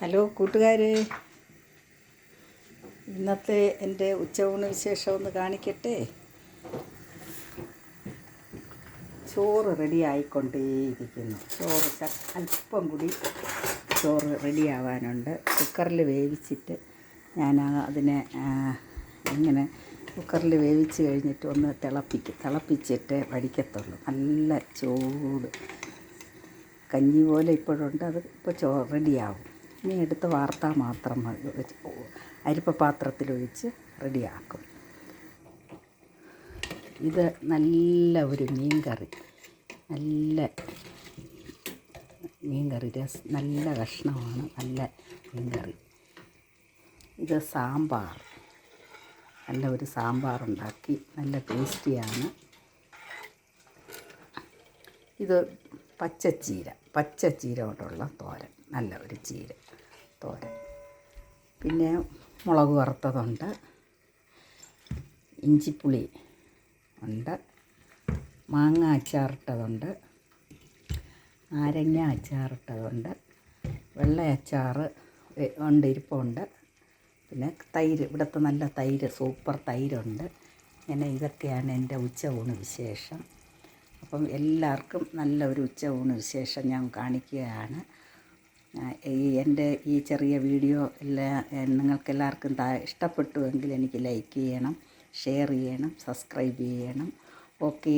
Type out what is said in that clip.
Hello കൂട്ടുകാരെ. ഇന്നത്തെ എന്റെ ഉച്ചയൂണ് വിശേഷം ഒന്ന് കാണിക്കട്ടെ? ചോറ് റെഡി ആയിക്കൊണ്ടേയിരിക്കുന്നു. ചോറ് അല്പം കൂടി ചോറ് റെഡിയാവാനുണ്ട് കുക്കറിൽ വേവിച്ചിട്ട് ഞാൻ അതിനെ ഇങ്ങനെ കുക്കറിൽ വേവിച്ച് കഴിഞ്ഞിട്ട് ഒന്ന് തിളപ്പിക്കും തിളപ്പിച്ചിട്ട് വടിക്കത്തുള്ളൂ. നല്ല ചൂട്. കഞ്ഞി പോലെ ഇപ്പോഴുണ്ട്. അത് ഇപ്പോൾ ചോറ് റെഡിയാവും ഇനി എടുത്ത് വാർത്താൽ മാത്രം മതി അരിപ്പ പാത്രത്തിലൊഴിച്ച് റെഡിയാക്കും. ഇത് നല്ല ഒരു മീൻ കറി നല്ല മീൻ കറി രസ് നല്ല കഷ്ണമാണ് നല്ല മീൻ കറി ഇത് സാമ്പാർ. നല്ല ഒരു സാമ്പാർ ഉണ്ടാക്കി നല്ല ടേസ്റ്റിയാണ്. ഇത് പച്ചച്ചീര പച്ചച്ചീര കൊണ്ടുള്ള തോരൻ. നല്ല ഒരു ചീര തോരൻ. പിന്നെ മുളക് വറുത്തതുണ്ട്. ഇഞ്ചിപ്പുളി ഉണ്ട്. മാങ്ങ അച്ചാറിട്ടതുണ്ട്. നാരങ്ങ അച്ചാറിട്ടതുണ്ട്. വെള്ള അച്ചാറ് ഉണ്ട് ഇരിപ്പുണ്ട്. പിന്നെ തൈര് ഇവിടുത്തെ നല്ല തൈര് സൂപ്പർ തൈരുണ്ട്. ഇങ്ങനെ ഇതൊക്കെയാണ് എന്റെ ഉച്ച ഊണ് വിശേഷം. അപ്പം എല്ലാവർക്കും നല്ല ഒരു ഉച്ച ഊണ് വിശേഷം ഞാൻ കാണിക്കുകയാണ്. ഈ എന്റെ ഈ ചെറിയ വീഡിയോ എല്ലാ നിങ്ങൾക്ക് എല്ലാവർക്കും താ ഇഷ്ടപ്പെട്ടുവെങ്കിൽ എനിക്ക് ലൈക്ക് ചെയ്യണം ഷെയർ ചെയ്യണം സബ്സ്ക്രൈബ് ചെയ്യണം. ഓക്കേ.